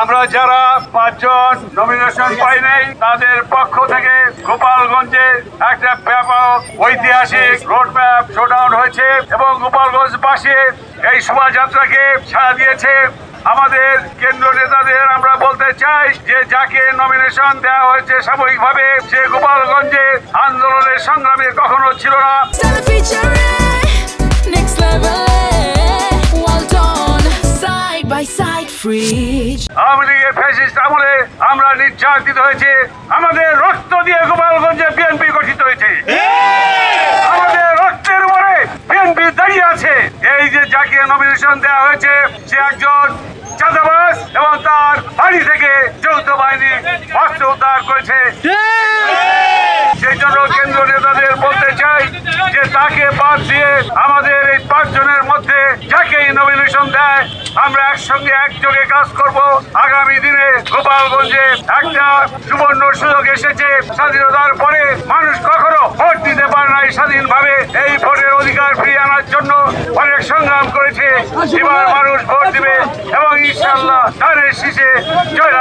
আমরা যারা পাঁচজন নমিনেশন পাই নাই তাদের পক্ষ থেকে গোপালগঞ্জে একটা ব্যাপক ঐতিহাসিক রোড ম্যাপ শোডাউন হয়েছে এবং গোপালগঞ্জ পাশে এই শোভাযাত্রাকে সাড়া দিয়েছে। আমাদের কেন্দ্র নেতাদের আমরা বলতে চাই যে যাকে নমিনেশন দেওয়া হয়েছে সাময়িকভাবে সে গোপালগঞ্জে আন্দোলনের সংগ্রামে কখনো ছিল না। By side, fridge. Awami fascist আমলে আমরা নির্যাতিত হয়েছে। আমাদের রক্ত দিয়ে গোপালগঞ্জে বিএনপি গঠিত হয়েছে। আমাদের রক্তের উপরে বিএনপি দাঁড়িয়ে আছে। এই যে যাকে নমিনেশন দেওয়া হয়েছে সে একজন চাঁদাবাজ এবং তার বাড়ি থেকে যৌথ বাহিনী অস্ত্র উদ্ধার করেছে। সেই জন্য কেন্দ্র নেতাদের বলতে চাই যে তাকে বাদ দিয়ে আমাদের এই পাঁচজনের মধ্যে নমিনেশন দেয় আমরা একসঙ্গে একযোগে কাজ করব। আগামী দিনে গোপালগঞ্জে একটা সুবর্ণ সুযোগ এসেছে। স্বাধীনতার পরে মানুষ কখনো ভোট দিতে পারে নাই স্বাধীনভাবে। এই ভোটের অধিকার ফিরিয়ে আনার জন্য অনেক সংগ্রাম করেছে। এবার মানুষ ভোট দিবে এবং ইনশাল্লাহ ধানের শীষে করবে